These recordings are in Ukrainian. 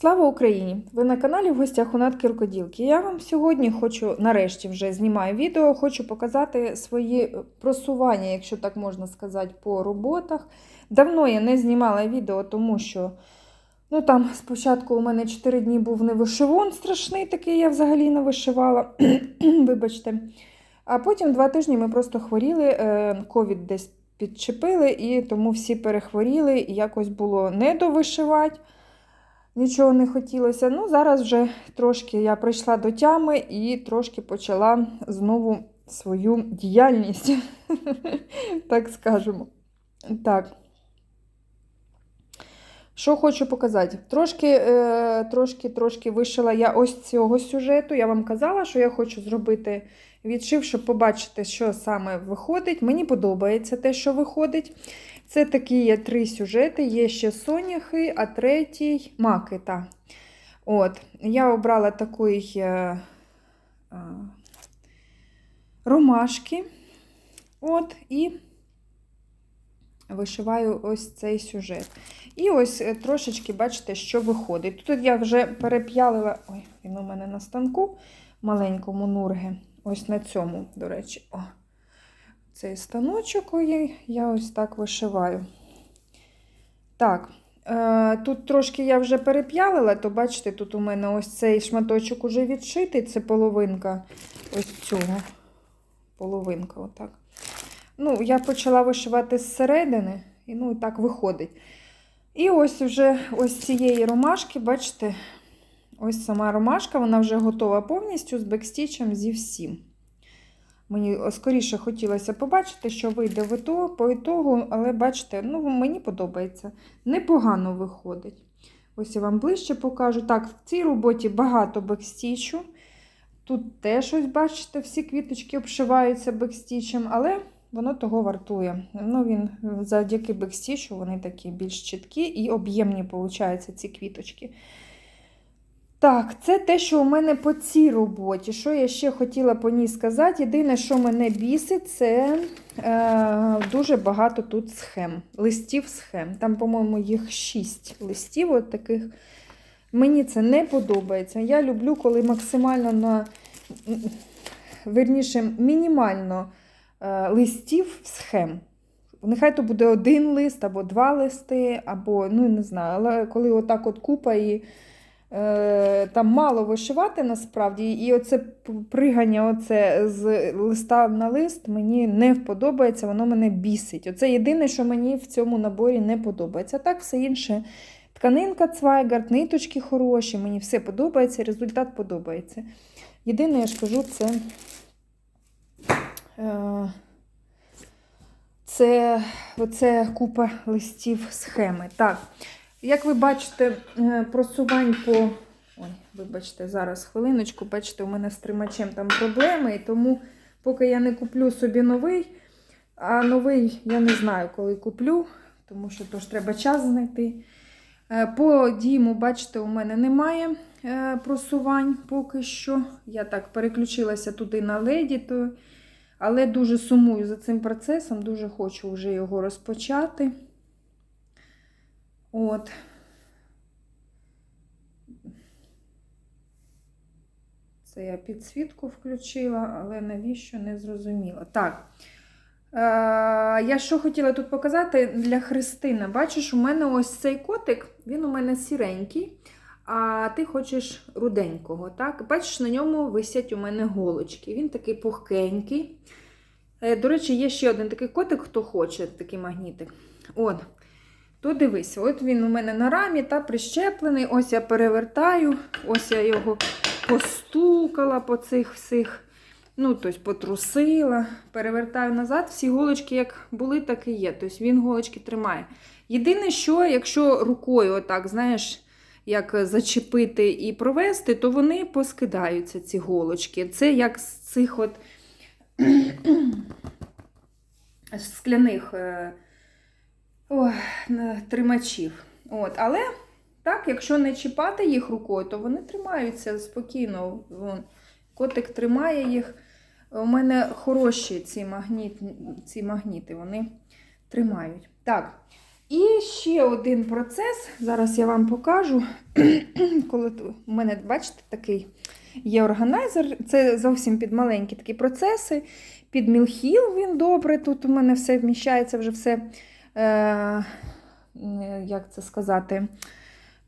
Слава Україні! Ви на каналі в гостях у Натки Рукоділки. Я вам сьогодні хочу, нарешті вже знімаю відео, хочу показати свої просування, якщо так можна сказати, по роботах. Давно я не знімала відео, тому що ну, там спочатку у мене 4 дні був невишивон страшний, такий я взагалі не вишивала. Вибачте. А потім два тижні ми просто хворіли, е, ковід десь підчепили, і тому всі перехворіли, і якось було не довишивати. Нічого не хотілося. Ну, зараз вже трошки я прийшла до тями і трошки почала знову свою діяльність, так скажемо. Так. Що хочу показати? Трошки, е, трошки, трошки вишила я ось цього сюжету. Я вам казала, що я хочу зробити відшив, щоб побачити, що саме виходить. Мені подобається те, що виходить. Це такі є три сюжети. Є ще соняхи, а третій макита. От, Я обрала такий е, е, ромашки. От, і вишиваю ось цей сюжет. І ось е, трошечки, бачите, що виходить. Тут я вже переп'ялила, ой, він у мене на станку маленькому нурги. Ось на цьому, до речі, о, цей станочок ой, я ось так вишиваю. Так, е, тут трошки я вже переп'ялила, то бачите, тут у мене ось цей шматочок уже відшитий, це половинка ось цього. Половинка, отак. Ну, я почала вишивати зсередини, і ну, так виходить. І ось вже ось цієї ромашки, бачите, ось сама ромашка, вона вже готова повністю з бекстічем зі всім. Мені скоріше хотілося побачити, що вийде в ІТО, по ітогу, але бачите, ну, мені подобається. Непогано виходить. Ось я вам ближче покажу. Так, в цій роботі багато бекстічу. Тут теж, ось, бачите, всі квіточки обшиваються бекстічем, але воно того вартує. Ну, він Завдяки бекстічу вони такі більш чіткі і об'ємні, виходять, ці квіточки. Так, це те, що у мене по цій роботі. Що я ще хотіла по ній сказати? Єдине, що мене бісить, це е, дуже багато тут схем, листів схем. Там, по-моєму, їх 6 листів. от таких. Мені це не подобається. Я люблю, коли максимально на, верніше, мінімально е, листів схем. Нехай то буде один лист, або два листи, або, ну не знаю, але коли отак от купа і. Там мало вишивати насправді, і оце пригання оце з листа на лист мені не вподобається, воно мене бісить. Оце єдине, що мені в цьому наборі не подобається. Так, все інше. Тканинка цвайгард, ниточки хороші, мені все подобається, результат подобається. Єдине, я ж кажу, це е, це оце купа листів схеми. Так. Як ви бачите, просувань по. Ой, вибачте, зараз хвилиночку, бачите, у мене з тримачем там проблеми, і тому, поки я не куплю собі новий, а новий я не знаю, коли куплю, тому що тож треба час знайти. По діму, бачите, у мене немає просувань поки що. Я так переключилася туди на леді, то... але дуже сумую за цим процесом, дуже хочу вже його розпочати. От. Це я підсвітку включила, але навіщо не зрозуміла. Так. Е, Я що хотіла тут показати для Христини. Бачиш, у мене ось цей котик, він у мене сіренький, а ти хочеш руденького. так? Бачиш, на ньому висять у мене голочки. Він такий пухкенький. Е, До речі, є ще один такий котик, хто хоче, такий магнітик. От. То дивись, от він у мене на рамі та прищеплений. Ось я перевертаю, ось я його постукала по цих всіх, ну, тобто потрусила, перевертаю назад. Всі голочки, як були, так і є. Тобто він голочки тримає. Єдине, що, якщо рукою, отак, знаєш, як зачепити і провести, то вони поскидаються, ці голочки. Це як з цих от скляних. Тримачів. От, Але так, якщо не чіпати їх рукою, то вони тримаються спокійно. Котик тримає їх. У мене хороші ці, магніт, ці магніти, вони тримають. Так, І ще один процес. Зараз я вам покажу. Коли у мене, бачите, такий є органайзер. Це зовсім під маленькі такі процеси. Під мілхіл він добре. Тут у мене все вміщається, вже все, е, е, як це сказати,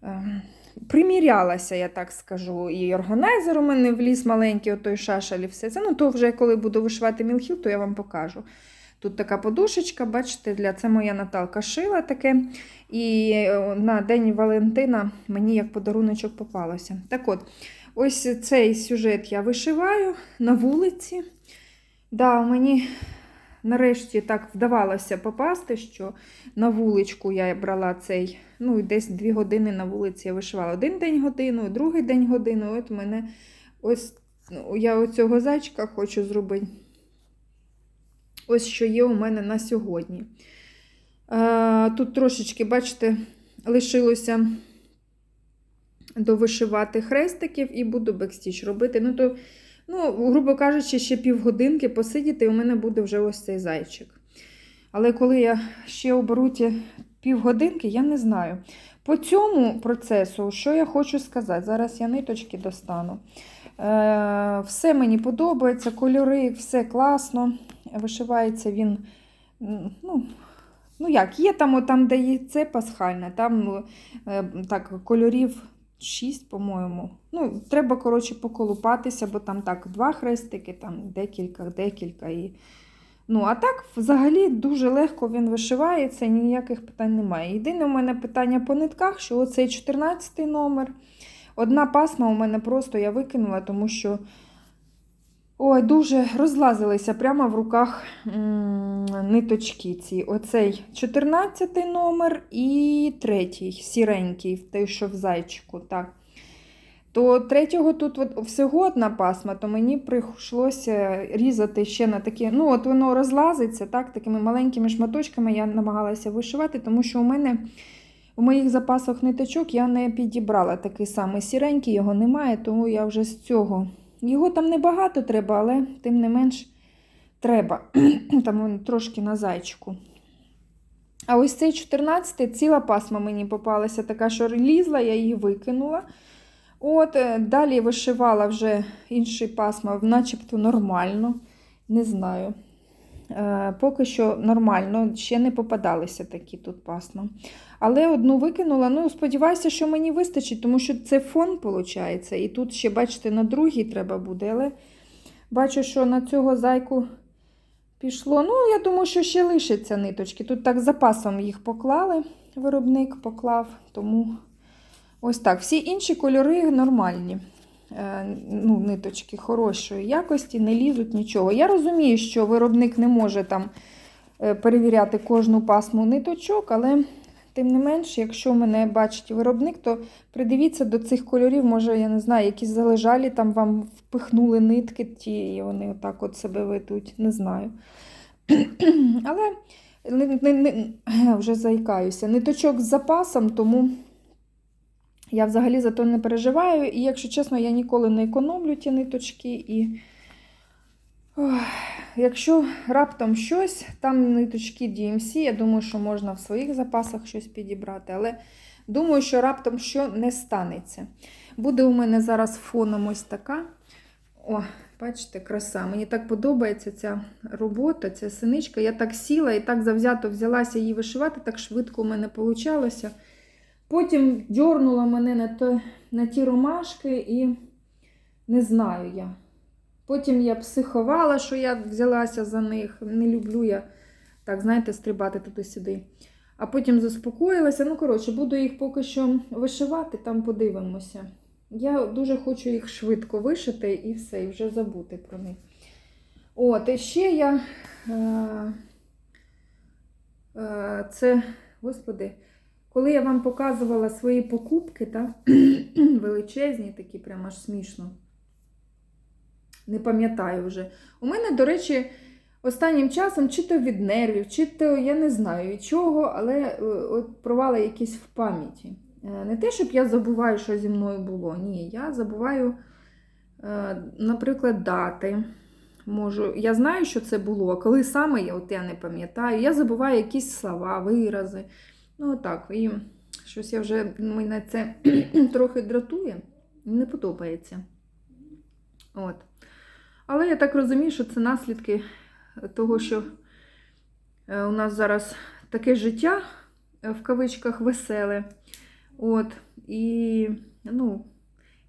е, примірялася, я так скажу. І органайзер у мене вліз маленький, отой шашель і все це. Ну, то вже коли буду вишивати мілхіл, то я вам покажу. Тут така подушечка, бачите, для це моя Наталка шила таке. І на День Валентина мені як подаруночок попалося. Так от, ось цей сюжет я вишиваю на вулиці. Да, мені нарешті так вдавалося попасти, що на вуличку я брала цей, ну, і десь дві години на вулиці я вишивала. Один день годину, другий день годину. От мене ось ну, я оцього зайчика хочу зробити. Ось що є у мене на сьогодні. Тут трошечки, бачите, лишилося довишивати хрестиків і буду бекстіч робити. Ну, то, ну, грубо кажучи, ще півгодинки посидіти, і у мене буде вже ось цей зайчик. Але коли я ще оберу ті півгодинки, я не знаю. По цьому процесу, що я хочу сказати, зараз я ниточки достану. Е, все мені подобається, кольори, все класно. Вишивається він. ну, ну як, є там, там де є це пасхальне, там е, так, кольорів 6, по-моєму. Ну, треба, коротше, поколупатися, бо там так, два хрестики, там декілька, декілька. І... Ну, а так, взагалі, дуже легко він вишивається, ніяких питань немає. Єдине у мене питання по нитках, що оцей 14 номер. Одна пасма у мене просто я викинула, тому що ой, дуже розлазилися прямо в руках ниточки ці. Оцей 14 номер і третій, сіренький, той, що в зайчику. так. То третього тут от всього одна пасма, то мені прийшлося різати ще на такі. Ну, от воно розлазиться, так, такими маленькими шматочками я намагалася вишивати, тому що у мене у моїх запасах ниточок я не підібрала такий самий сіренький, його немає, тому я вже з цього. Його там небагато треба, але тим не менш треба. Там він трошки на зайчику. А ось цей 14 ціла пасма мені попалася, така, що лізла, я її викинула. От, е, Далі вишивала вже інший пасма, начебто нормально. Не знаю. Е, Поки що нормально, ще не попадалися такі тут пасма. Але одну викинула. Ну, сподіваюся, що мені вистачить, тому що це фон, виходить. І тут ще, бачите, на другий треба буде. Але бачу, що на цього зайку пішло. Ну, я думаю, що ще лишиться ниточки. Тут так запасом їх поклали, виробник поклав, тому ось так. Всі інші кольори нормальні. Е, Ну, ниточки хорошої якості, не лізуть нічого. Я розумію, що виробник не може там е, перевіряти кожну пасму ниточок, але тим не менш, якщо мене бачить виробник, то придивіться до цих кольорів, може, я не знаю, якісь залежалі, там вам впихнули нитки, ті, і вони отак от себе ведуть, не знаю. Але не, не, не, вже заїкаюся. Ниточок з запасом, тому я взагалі за то не переживаю. І, якщо чесно, я ніколи не економлю ті ниточки. І Ох, якщо раптом щось, там ниточки DMC, я думаю, що можна в своїх запасах щось підібрати. Але думаю, що раптом що не станеться. Буде у мене зараз фоном ось така. О, бачите, краса. Мені так подобається ця робота, ця синичка. Я так сіла і так завзято взялася її вишивати, так швидко у мене вийшло. Потім дьорнула мене на, то, на ті ромашки і не знаю я. Потім я психувала, що я взялася за них. Не люблю я так, знаєте, стрибати туди-сюди. А потім заспокоїлася. Ну, коротше, буду їх поки що вишивати, там подивимося. Я дуже хочу їх швидко вишити і все, і вже забути про них. От, і ще я. Е, е, це, господи, коли я вам показувала свої покупки, та, величезні, такі, прямо аж смішно. Не пам'ятаю вже. У мене, до речі, останнім часом, чи то від нервів, чи то я не знаю від чого, але е, от провали якісь в пам'яті. Е, Не те, щоб я забуваю, що зі мною було. Ні, я забуваю, е, наприклад, дати. Можу, я знаю, що це було, а коли саме я, от я не пам'ятаю. Я забуваю якісь слова, вирази. Ну, отак. І щось я вже мене це трохи дратує, не подобається. От. Але я так розумію, що це наслідки того, що е, у нас зараз таке життя е, в кавичках веселе. От. І ну,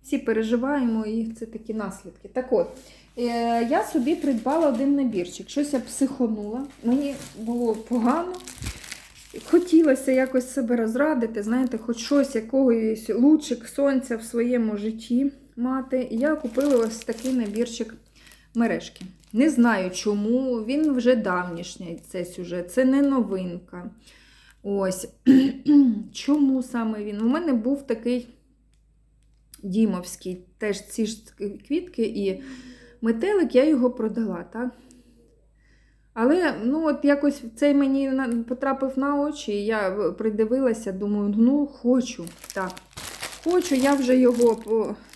всі переживаємо, і це такі наслідки. Так от, е, я собі придбала один набірчик. Щось я психонула. Мені було погано. Хотілося якось себе розрадити, знаєте, хоч щось, якогось лучик сонця в своєму житті мати. Я купила ось такий набірчик мережки. Не знаю чому, він вже давнішній цей сюжет, це не новинка. Ось. Чому саме він? У мене був такий дімовський, теж ці ж квітки і метелик, я його продала, так? Але ну, от якось цей мені потрапив на очі, і я придивилася, думаю, ну хочу. так. Хочу, я вже його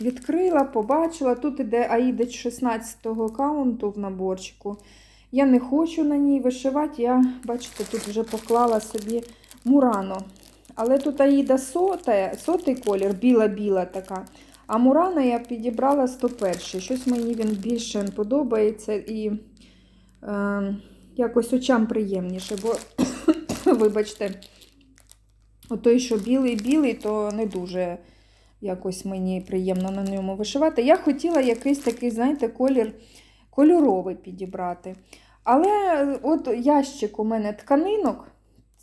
відкрила, побачила. Тут іде Аїда 16-го каунту в наборчику. Я не хочу на ній вишивати, я, бачите, тут вже поклала собі Мурано. Але тут Аїда сота, сотий колір, біла-біла така. А Мурано я підібрала 101. Щось мені він більше подобається і е, якось очам приємніше, бо, вибачте, той, що білий-білий, то не дуже якось мені приємно на ньому вишивати. Я хотіла якийсь такий, знаєте, колір кольоровий підібрати. Але от ящик у мене тканинок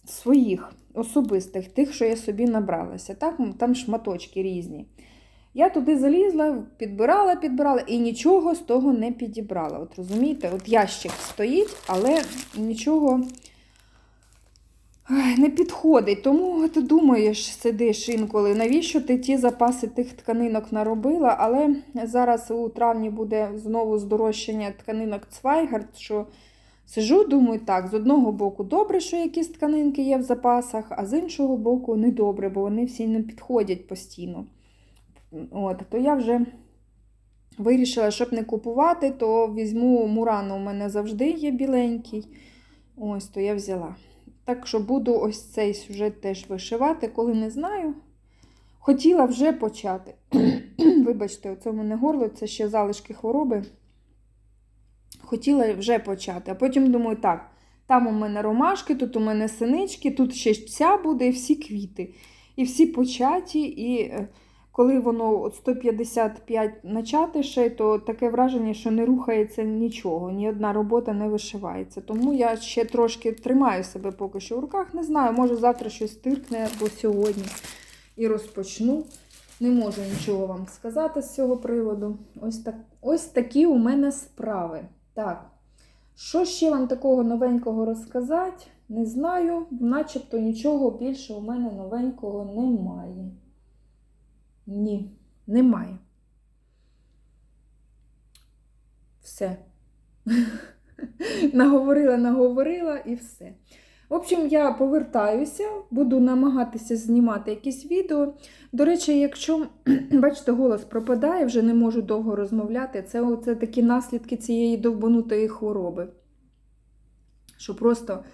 своїх, особистих, тих, що я собі набралася. Так? Там шматочки різні. Я туди залізла, підбирала, підбирала і нічого з того не підібрала. От розумієте, от ящик стоїть, але нічого не підходить. Тому ти думаєш, сидиш інколи, навіщо ти ті запаси тих тканинок наробила? Але зараз у травні буде знову здорожчання тканинок Цвайгард, що сижу, думаю, так, з одного боку добре, що якісь тканинки є в запасах, а з іншого боку не добре, бо вони всі не підходять постійно. От, то я вже вирішила, щоб не купувати, то візьму Мурану, у мене завжди є біленький. Ось, то я взяла. Так що буду ось цей сюжет теж вишивати, коли не знаю. Хотіла вже почати. Вибачте, оце в мене горло, це ще залишки хвороби. Хотіла вже почати. А потім думаю, так, там у мене ромашки, тут у мене синички, тут ще ця буде і всі квіти. І всі початі, і е, коли воно от 155 начати ще, то таке враження, що не рухається нічого, ні одна робота не вишивається. Тому я ще трошки тримаю себе поки що в руках. Не знаю, може завтра щось тиркне або сьогодні і розпочну. Не можу нічого вам сказати з цього приводу. Ось, так, ось такі у мене справи. Так, що ще вам такого новенького розказати? Не знаю, начебто нічого більше у мене новенького немає. Ні, немає. Все. наговорила, наговорила і все. В общем, я повертаюся, буду намагатися знімати якісь відео. До речі, якщо, бачите, голос пропадає, вже не можу довго розмовляти, це, це такі наслідки цієї довбанутої хвороби. Що просто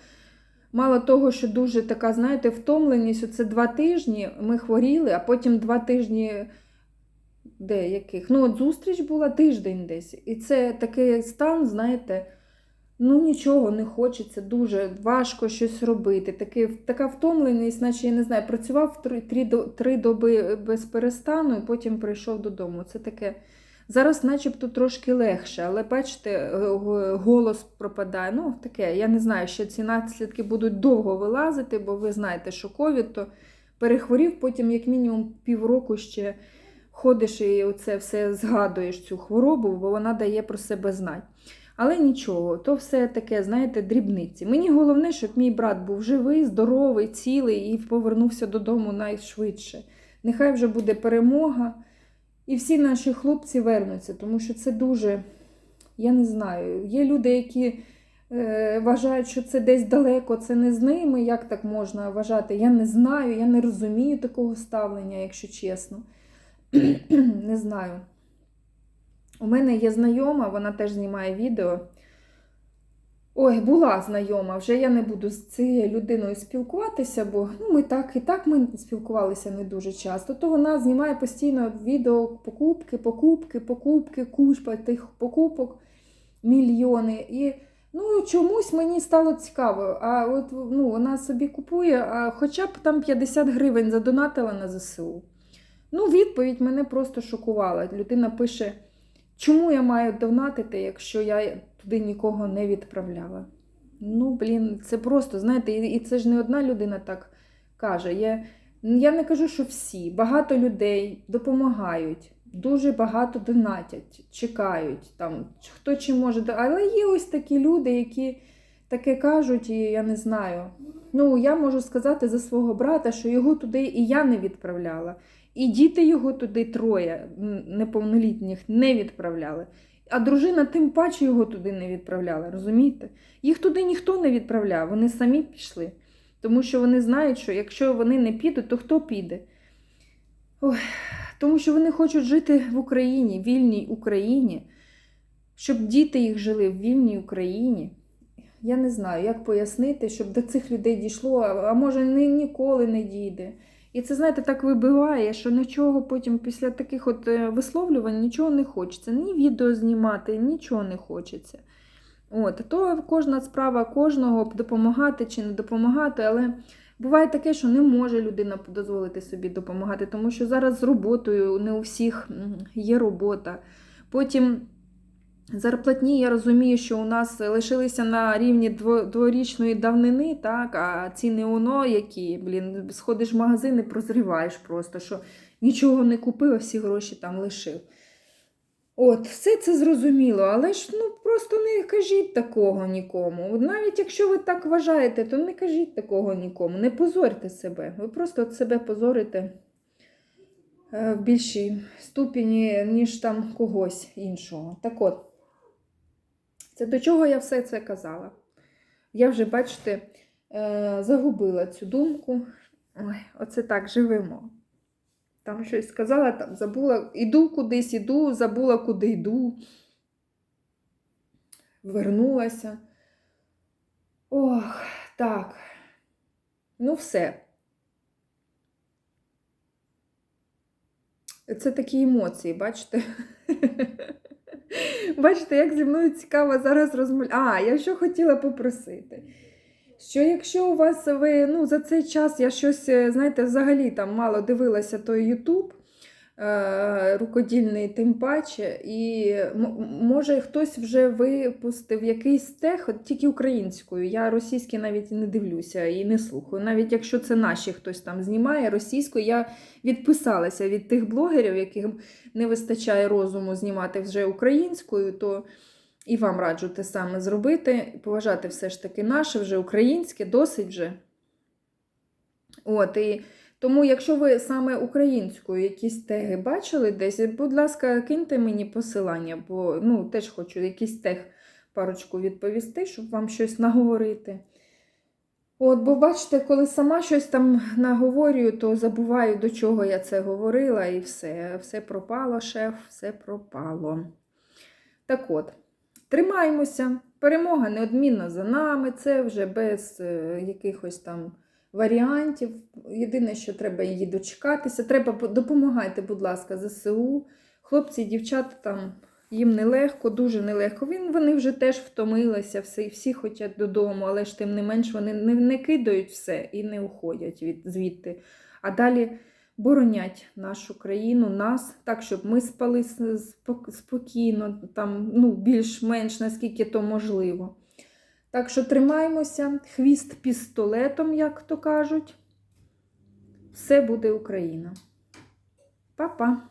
мало того, що дуже така, знаєте, втомленість, оце два тижні ми хворіли, а потім два тижні. Де яких? Ну, от зустріч була тиждень десь. І це такий стан, знаєте, ну нічого не хочеться, дуже важко щось робити. Такий, така втомленість, наче я не знаю, працював три, три доби без перестану і потім прийшов додому. Це таке. Зараз, начебто, трошки легше, але бачите, голос пропадає. Ну, таке, я не знаю, ще ці наслідки будуть довго вилазити, бо ви знаєте, що ковід, то перехворів, потім, як мінімум, півроку ще ходиш і оце все згадуєш цю хворобу, бо вона дає про себе знати. Але нічого, то все таке, знаєте, дрібниці. Мені головне, щоб мій брат був живий, здоровий, цілий і повернувся додому найшвидше. Нехай вже буде перемога. І всі наші хлопці вернуться, тому що це дуже, я не знаю, є люди, які е, вважають, що це десь далеко, це не з ними. Як так можна вважати? Я не знаю, я не розумію такого ставлення, якщо чесно. не знаю. У мене є знайома, вона теж знімає відео. Ой, була знайома, вже я не буду з цією людиною спілкуватися, бо ну, ми так і так ми спілкувалися не дуже часто. То вона знімає постійно відео покупки, покупки, покупки, куча тих покупок, мільйони. І ну, чомусь мені стало цікаво. А от ну, вона собі купує, а хоча б там 50 гривень задонатила на ЗСУ. Ну, відповідь мене просто шокувала. Людина пише. Чому я маю донатити, якщо я туди нікого не відправляла? Ну, блін, це просто, знаєте, і це ж не одна людина так каже. Я, я не кажу, що всі. Багато людей допомагають, дуже багато донатять, чекають, там, хто чи може. Але є ось такі люди, які таке кажуть, і я не знаю. Ну, я можу сказати за свого брата, що його туди і я не відправляла. І діти його туди троє неповнолітніх не відправляли. А дружина тим паче його туди не відправляла, розумієте? Їх туди ніхто не відправляв, вони самі пішли. Тому що вони знають, що якщо вони не підуть, то хто піде? Ой, тому що вони хочуть жити в Україні, вільній Україні, щоб діти їх жили в вільній Україні. Я не знаю, як пояснити, щоб до цих людей дійшло, а може ні, ніколи не дійде. І це, знаєте, так вибиває, що нічого потім після таких от е, висловлювань нічого не хочеться. Ні відео знімати, нічого не хочеться. От, то кожна справа кожного допомагати чи не допомагати, але буває таке, що не може людина дозволити собі допомагати, тому що зараз з роботою не у всіх є робота. Потім зарплатні, я розумію, що у нас лишилися на рівні дворічної давнини, так, а ціни оно які, блін, сходиш в магазин і прозріваєш просто, що нічого не купив, а всі гроші там лишив. От, все це зрозуміло, але ж ну просто не кажіть такого нікому. Навіть якщо ви так вважаєте, то не кажіть такого нікому. Не позорте себе. Ви просто от себе позорите е, в більшій ступені, ніж там когось іншого. Так от, це до чого я все це казала? Я вже, бачите, е, загубила цю думку. Ой, оце так живемо. Там щось сказала, там забула, іду кудись, іду, забула, куди йду. Вернулася. Ох, так. Ну, все. Це такі емоції, бачите? Бачите, як зі мною цікаво зараз розмовляти. А, я що хотіла попросити. Що якщо у вас ви ну, за цей час я щось, е, знаєте, взагалі там мало дивилася той Ютуб рукодільний, тим паче, і може хтось вже випустив якийсь тех, от тільки українською. Я російський навіть не дивлюся і не слухаю. Навіть якщо це наші хтось там знімає російською, я відписалася від тих блогерів, яким не вистачає розуму знімати вже українською, то і вам раджу те саме зробити, поважати все ж таки наше, вже українське, досить вже. От, і тому, якщо ви саме українською якісь теги бачили десь, будь ласка, киньте мені посилання, бо ну, теж хочу якийсь тег парочку відповісти, щоб вам щось наговорити. От, бо бачите, коли сама щось там наговорюю, то забуваю, до чого я це говорила, і все. Все пропало, шеф, все пропало. Так от, тримаємося. Перемога неодмінно за нами, це вже без е, якихось там варіантів. Єдине, що треба її дочекатися. Треба допомагайте, будь ласка, ЗСУ. Хлопці і дівчата там їм нелегко, дуже нелегко. Він, вони вже теж втомилися, всі, всі хочуть додому, але ж тим не менш вони не, не кидають все і не уходять від, звідти. А далі боронять нашу країну, нас, так, щоб ми спали спокійно, там, ну, більш-менш наскільки то можливо. Так що тримаємося, хвіст пістолетом, як то кажуть. Все буде Україна. Па-па!